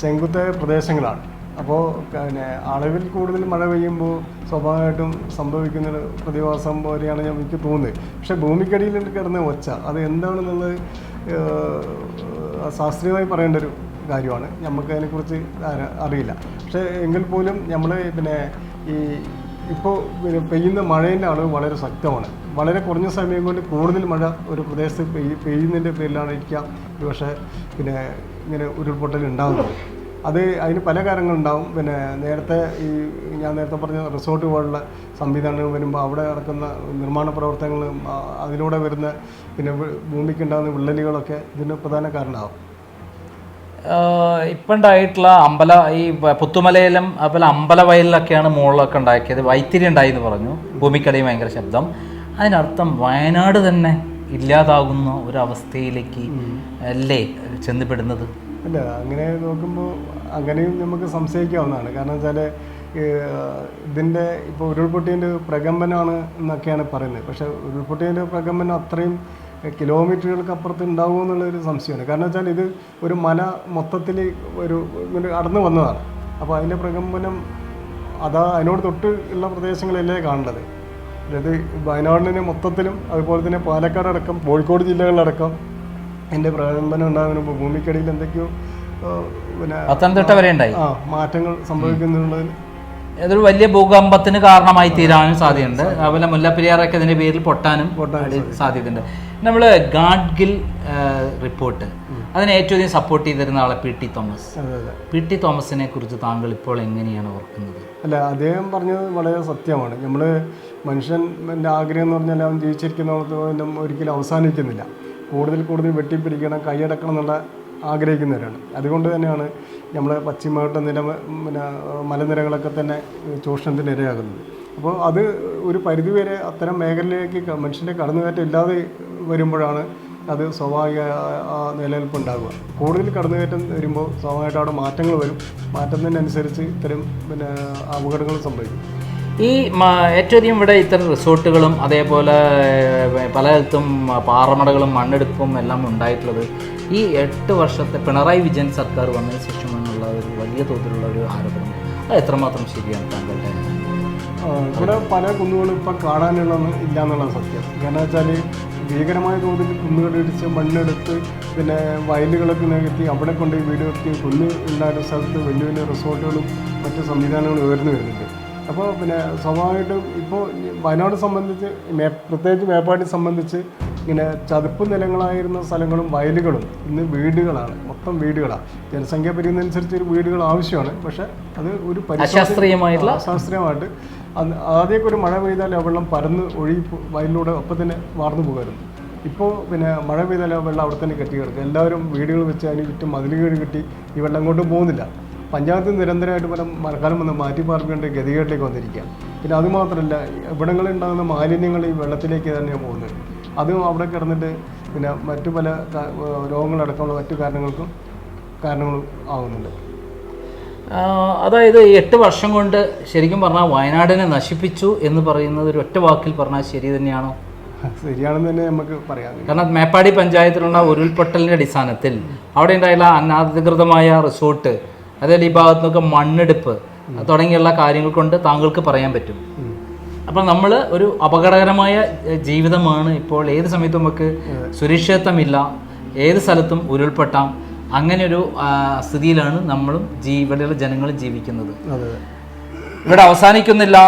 ചെങ്കുത്ത പ്രദേശങ്ങളാണ്. അപ്പോൾ പിന്നെ അളവിൽ കൂടുതൽ മഴ പെയ്യുമ്പോൾ സ്വാഭാവികമായിട്ടും സംഭവിക്കുന്ന ഒരു പ്രതിഭാസം പോലെയാണ് ഞാൻ എനിക്ക് തോന്നുന്നത്. പക്ഷേ ഭൂമിക്കടിയിൽ കിടന്ന ഒച്ച അത് എന്താണെന്നുള്ളത് ശാസ്ത്രീയമായി പറയേണ്ട ഒരു കാര്യമാണ്. നമുക്ക് അതിനെക്കുറിച്ച് അറിയില്ല. പക്ഷേ എങ്കിൽ പോലും നമ്മൾ പിന്നെ ഈ ഇപ്പോൾ പെയ്യുന്ന മഴേന്റെ അളവ് വളരെ ശക്തമാണ്. വളരെ കുറഞ്ഞ സമയം കൊണ്ട് കൂടുതൽ മഴ ഒരു പ്രദേശത്ത് പെയ്യ് പെയ്യുന്നതിന്റെ പേരിലാണ് ഇരിക്കാം പക്ഷേ പിന്നെ ഇങ്ങനെ ഉരുൾപൊട്ടൽ ഉണ്ടാകുന്നത് അത് അതിന് പല കാര്യങ്ങളുണ്ടാവും പിന്നെ നേരത്തെ ഈ ഞാൻ നേരത്തെ പറഞ്ഞ റിസോർട്ട് പോലുള്ള സംവിധാനങ്ങൾ വരുമ്പോൾ അവിടെ നടക്കുന്ന നിർമ്മാണ പ്രവർത്തനങ്ങൾ അതിലൂടെ വരുന്ന പിന്നെ ഭൂമിക്ക് ഭൂമിക്കുണ്ടാകുന്ന വിള്ളലുകളൊക്കെ ഇതിന് പ്രധാന കാരണമാവും.
ആഹ് ഇപ്പം ഉണ്ടായിട്ടുള്ള അമ്പല ഈ പുത്തുമലയിലും അതുപോലെ അമ്പലവയലിലൊക്കെയാണ് മുകളിലൊക്കെ ഉണ്ടാക്കിയത്. വൈത്തിരി ഉണ്ടായി എന്ന് പറഞ്ഞു. ഭൂമിക്കടിയും ഭയങ്കര ശബ്ദം. അതിനർത്ഥം വയനാട് തന്നെ ഇല്ലാതാകുന്ന ഒരവസ്ഥയിലേക്ക് അല്ലേ ചെന്നപ്പെടുന്നത്
അല്ല അങ്ങനെ നോക്കുമ്പോൾ അങ്ങനെയും നമുക്ക് സംശയിക്കാവുന്നതാണ്. കാരണം വെച്ചാൽ ഇതിന്റെ ഇപ്പോൾ ഉരുൾപൊട്ടിയന്റെ പ്രകമ്പനമാണ് എന്നൊക്കെയാണ് പറയുന്നത്. പക്ഷേ ഉരുൾപൊട്ടിയന്റെ പ്രകമ്പനം അത്രയും കിലോമീറ്ററുകൾക്ക് അപ്പുറത്ത് ഉണ്ടാവുമോ എന്നുള്ളൊരു സംശയമാണ്. കാരണം വെച്ചാൽ ഇത് ഒരു മല മൊത്തത്തിൽ ഒരു അടന്നു വന്നതാണ്. അപ്പോൾ അതിന്റെ പ്രകമ്പനം അതാ അതിനോട് തൊട്ട് ഉള്ള പ്രദേശങ്ങളല്ലേ കാണേണ്ടത്? അതായത് വയനാടിനെ മൊത്തത്തിലും അതുപോലെ തന്നെ പാലക്കാടടക്കം കോഴിക്കോട് ജില്ലകളിലടക്കം എന്റെ പ്രകമ്പനം ഉണ്ടാകുന്ന മുമ്പ് ഭൂമിക്കടിയിൽ എന്തൊക്കെയോ പിന്നെ
പത്തനംതിട്ട വരെ ഉണ്ടായി.
ആ മാറ്റങ്ങൾ സംഭവിക്കുന്നുള്ളതിൽ
അതൊരു വലിയ ഭൂകമ്പത്തിന് കാരണമായി തീരാനും സാധ്യതയുണ്ട്. അതുപോലെ മുല്ലപ്പെരിയാറൊക്കെ ഇതിന്റെ പേരിൽ പൊട്ടാനും സാധ്യതയുണ്ട്. നമ്മൾ ഗാഡ്ഗിൽ റിപ്പോർട്ട്. അതിനെ ഏറ്റവും അധികം സപ്പോർട്ട് ചെയ്തിരുന്ന ആളെ P T Thomas. P T തോമസിനെ കുറിച്ച് താങ്കൾ ഇപ്പോൾ എങ്ങനെയാണ് ഓർക്കുന്നത്?
അല്ല അദ്ദേഹം പറഞ്ഞത് വളരെ സത്യമാണ്. നമ്മൾ മനുഷ്യൻ എന്റെ ആഗ്രഹം എന്ന് പറഞ്ഞാൽ അവൻ ജീവിച്ചിരിക്കുന്നതും ഒരിക്കലും അവസാനിക്കുന്നില്ല. കൂടുതൽ കൂടുതൽ വെട്ടിപ്പിടിക്കണം കൈയടക്കണം എന്നുള്ള ആഗ്രഹിക്കുന്നവരാണ്. അതുകൊണ്ട് തന്നെയാണ് നമ്മൾ പശ്ചിമഘട്ട നില പിന്നെ മലനിരകളൊക്കെ തന്നെ ചൂഷണത്തിന് ഇരയാകുന്നത്. അപ്പോൾ അത് ഒരു പരിധിവരെ അത്തരം മേഖലയിലേക്ക് മനുഷ്യന്റെ കടന്നുകയറ്റം ഇല്ലാതെ വരുമ്പോഴാണ് അത് സ്വാഭാവിക ആ- ആ നിലനിൽപ്പ് ഉണ്ടാകുക കൂടുതൽ കടന്നുകയറ്റം വരുമ്പോൾ സ്വാഭാവികമായിട്ട് അവിടെ മാറ്റങ്ങൾ വരും. മാറ്റുന്നതിനനുസരിച്ച് ഇത്തരം പിന്നെ അപകടങ്ങൾ സംഭവിക്കും.
ഈ ഏറ്റവും അധികം ഇവിടെ ഇത്തരം റിസോർട്ടുകളും അതേപോലെ പലയിടത്തും പാറമടകളും മണ്ണെടുപ്പും എല്ലാം ഉണ്ടായിട്ടുള്ളത് ഈ എട്ട് വർഷത്തെ പിണറായി വിജയൻ സർക്കാർ വന്നതിന് ശേഷമെന്നുള്ള ഒരു വലിയ തോതിലുള്ള ഒരു ആരോപണം. അത് എത്രമാത്രം ശരിയാണ് താങ്കളുടെ
ഇവിടെ പല കുന്നുകളും ഇപ്പം കാണാനുള്ളതൊന്നും ഇല്ല എന്നുള്ളതാണ് സത്യം. കാരണം വെച്ചാൽ ഭീകരമായ തോതിൽ കുന്നുകളിടിച്ച് മണ്ണെടുത്ത് പിന്നെ വയലുകളൊക്കെ നികത്തി അവിടെ കൊണ്ട് വീട് വെക്കി കുന്ന് ഉണ്ടായിരുന്ന സ്ഥലത്ത് വലിയ വലിയ റിസോർട്ടുകളും മറ്റ് സംവിധാനങ്ങളും ഉയർന്നു വരുന്നുണ്ട്. അപ്പോൾ പിന്നെ സ്വാഭാവികമായിട്ടും ഇപ്പോൾ വയനാട് സംബന്ധിച്ച് മേ പ്രത്യേകിച്ച് മേപ്പാടി സംബന്ധിച്ച് ഇങ്ങനെ ചതുപ്പ് നിലങ്ങളായിരുന്ന സ്ഥലങ്ങളും വയലുകളും ഇന്ന് വീടുകളാണ് മൊത്തം വീടുകളാണ്. ജനസംഖ്യ പെരുകുന്നതനുസരിച്ച് ഒരു വീടുകൾ ആവശ്യമാണ് പക്ഷേ അത് ഒരു
അശാസ്ത്രീയമായിട്ടുള്ള
അശാസ്ത്രീയമായിട്ട് അന്ന് ആദ്യമൊക്കെ ഒരു മഴ പെയ്താൽ ആ വെള്ളം പരന്ന് ഒഴുകി വയലിലൂടെ ഒപ്പം തന്നെ വാർന്നു പോകുമായിരുന്നു. ഇപ്പോൾ പിന്നെ മഴ പെയ്താൽ ആ വെള്ളം അവിടെ തന്നെ കെട്ടി കിടക്കും. എല്ലാവരും വീടുകൾ വെച്ച് അതിന് ചുറ്റും മതിലുകൾ കെട്ടി ഈ വെള്ളം കൊണ്ട് പോകുന്നില്ല. പഞ്ചായത്ത് നിരന്തരമായിട്ട് പല മഴക്കാലം വന്ന് മാറ്റി പാർപ്പിക്കേണ്ട ഗതികേട്ടിലേക്ക് വന്നിരിക്കുക. പിന്നെ അതുമാത്രമല്ല ഇവിടങ്ങളിൽ ഉണ്ടാകുന്ന മാലിന്യങ്ങൾ ഈ വെള്ളത്തിലേക്ക് തന്നെയാണ് പോകുന്നത്. അതും അവിടെ കിടന്നിട്ട് പിന്നെ മറ്റു പല രോഗങ്ങളടക്കമുള്ള മറ്റു കാരണങ്ങൾക്കും കാരണങ്ങളും ആകുന്നുണ്ട്
അതായത് എട്ട് വർഷം കൊണ്ട് ശരിക്കും പറഞ്ഞാൽ വയനാടിനെ നശിപ്പിച്ചു എന്ന് പറയുന്നത് ഒരു ഒറ്റ വാക്കിൽ പറഞ്ഞാൽ ശരി തന്നെയാണോ?
ശരിയാണെന്ന് തന്നെ നമുക്ക് പറയാം
കാരണം മേപ്പാടി പഞ്ചായത്തിലുള്ള ഉരുൾപൊട്ടലിന്റെ അടിസ്ഥാനത്തിൽ അവിടെ ഉണ്ടായുള്ള അനധികൃതമായ റിസോർട്ട് അതേപോലെ ഈ ഭാഗത്തു നിന്നൊക്കെ മണ്ണെടുപ്പ് തുടങ്ങിയുള്ള കാര്യങ്ങൾ കൊണ്ട് താങ്കൾക്ക് പറയാൻ പറ്റും. അപ്പം നമ്മൾ ഒരു അപകടകരമായ ജീവിതമാണ് ഇപ്പോൾ. ഏത് സമയത്തും നമുക്ക് സുരക്ഷിതത്വമില്ല. ഏത് സ്ഥലത്തും ഉരുൾപൊട്ടാം. അങ്ങനെ ഒരു സ്ഥിതിയിലാണ് നമ്മളും ജീ ഇവിടെയുള്ള ജനങ്ങളും ജീവിക്കുന്നത്. ഇവിടെ അവസാനിക്കുന്നില്ല.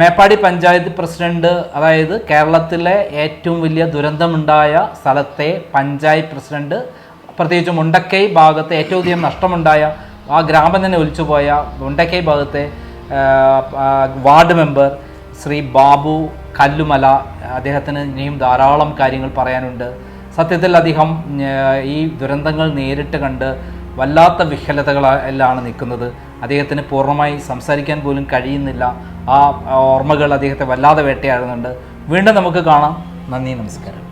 മേപ്പാടി പഞ്ചായത്ത് പ്രസിഡന്റ് അതായത് കേരളത്തിലെ ഏറ്റവും വലിയ ദുരന്തമുണ്ടായ സ്ഥലത്തെ പഞ്ചായത്ത് പ്രസിഡന്റ് പ്രത്യേകിച്ച് മുണ്ടക്കൈ ഭാഗത്ത് ഏറ്റവും അധികം നഷ്ടമുണ്ടായ ആ ഗ്രാമം തന്നെ ഒലിച്ചുപോയ മുണ്ടക്കൈ ഭാഗത്തെ വാർഡ് മെമ്പർ ശ്രീ ബാബു കല്ലുമല അദ്ദേഹത്തിന് ഇനിയും ധാരാളം കാര്യങ്ങൾ പറയാനുണ്ട്. സത്യത്തിൽ അദ്ദേഹം ഈ ദുരന്തങ്ങൾ നേരിട്ട് കണ്ട് വല്ലാത്ത വിഹലതകളിലാണ് നിൽക്കുന്നത് അദ്ദേഹത്തിന് പൂർണമായി സംസാരിക്കാൻ പോലും കഴിയുന്നില്ല. ആ ഓർമ്മകൾ അദ്ദേഹത്തെ വല്ലാതെ വേട്ടയാടുന്നുണ്ട്. വീണ്ടും നമുക്ക് കാണാം. നന്ദി നമസ്കാരം.